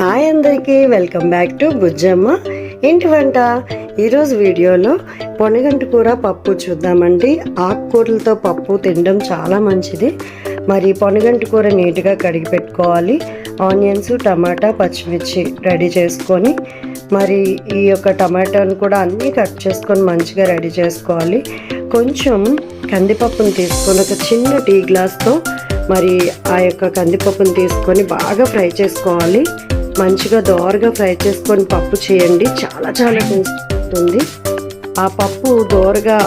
Hi అందరికీ welcome back to Bujjamma ఇంటి వంట. ఈరోజు వీడియోలో పొనగంటి కూర పప్పు చూద్దామండి. ఆకుకూరలతో పప్పు తినడం చాలా మంచిది. మరి పొనగంటి కూర నీట్గా కడిగి పెట్టుకోవాలి. ఆనియన్స్ టమాటా పచ్చిమిర్చి రెడీ చేసుకొని మరి ఈ యొక్క టమాటాను కూడా అన్నీ కట్ చేసుకొని మంచిగా రెడీ చేసుకోవాలి. కొంచెం కందిపప్పును తీసుకొని ఒక చిన్న టీ గ్లాస్తో మరి ఆ యొక్క కందిపప్పును తీసుకొని బాగా ఫ్రై చేసుకోవాలి. మంచిగా దోరగా ఫ్రై చేసుకొని పప్పు చేయండి. చాలా చాలా టేస్ట్ ఉంటుంది ఆ పప్పు దోరగా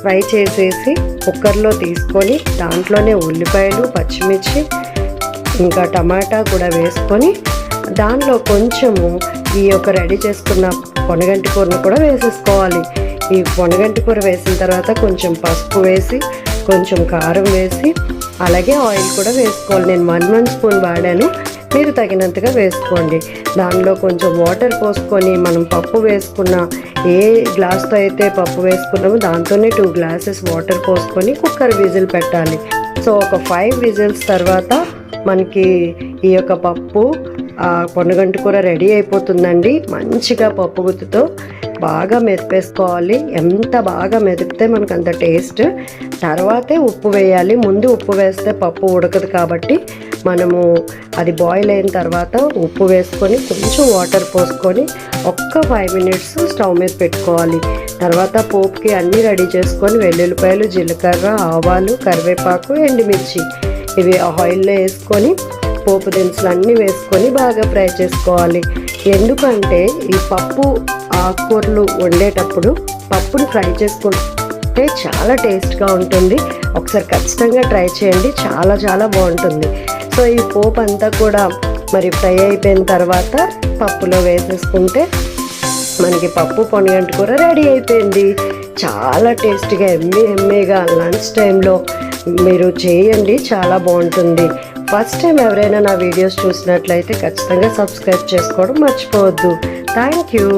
ఫ్రై చేసేసి కుక్కర్లో తీసుకొని దాంట్లోనే ఉల్లిపాయలు పచ్చిమిర్చి ఇంకా టమాటా కూడా వేసుకొని దానిలో కొంచెము ఈ యొక్క రెడీ చేసుకున్న పొనగంటి కూరను కూడా వేసేసుకోవాలి. ఈ పొనగంటి కూర వేసిన తర్వాత కొంచెం పసుపు వేసి కొంచెం కారం వేసి అలాగే ఆయిల్ కూడా వేసుకోవాలి. నేను వన్ వన్ స్పూన్ వాడాను. మీరు తగినంతగా వేసుకోండి. దానిలో కొంచెం వాటర్ పోసుకొని మనం పప్పు వేసుకున్న ఏ గ్లాస్తో అయితే పప్పు వేసుకున్నామో దాంతోనే టూ గ్లాసెస్ వాటర్ పోసుకొని కుక్కర్ విజిల్ పెట్టాలి. సో ఒక ఫైవ్ విజిల్స్ తర్వాత మనకి ఈ యొక్క పప్పు ఆ పొన్నగంటి కూర రెడీ అయిపోతుందండి. మంచిగా పప్పు గుత్తుతో బాగా మెదిపేసుకోవాలి. ఎంత బాగా మెదిపితే మనకు అంత టేస్ట్. తర్వాతే ఉప్పు వేయాలి. ముందు ఉప్పు వేస్తే పప్పు ఉడకదు కాబట్టి మనము అది బాయిల్ అయిన తర్వాత ఉప్పు వేసుకొని కొంచెం వాటర్ పోసుకొని ఒక్క ఫైవ్ మినిట్స్ స్టవ్ మీద పెట్టుకోవాలి. తర్వాత పోపుకి అన్నీ రెడీ చేసుకొని వెల్లుల్లిపాయలు జీలకర్ర ఆవాలు కరివేపాకు ఎండుమిర్చి ఇవి ఆయిల్లో వేసుకొని పోపు దినుసులు అన్నీ వేసుకొని బాగా ఫ్రై చేసుకోవాలి. ఎందుకంటే ఈ పప్పు ఆకుకూరలు వండేటప్పుడు పప్పును ఫ్రై చేసుకుంటే చాలా టేస్ట్గా ఉంటుంది. ఒకసారి ఖచ్చితంగా ట్రై చేయండి చాలా చాలా బాగుంటుంది. సో ఈ పోపు అంతా కూడా మరి ఫ్రై అయిపోయిన తర్వాత పప్పులో వేసేసుకుంటే మనకి పప్పు పొనిగంట కూర రెడీ అయిపోయింది. చాలా టేస్టీగా ఎమ్మె ఎమ్మెగా లంచ్ టైంలో మీరు చేయండి చాలా బాగుంటుంది. ఫస్ట్ టైం ఎవరైనా నా వీడియోస్ చూసినట్లయితే ఖచ్చితంగా సబ్స్క్రైబ్ చేసుకోవడం మర్చిపోవద్దు. Thank you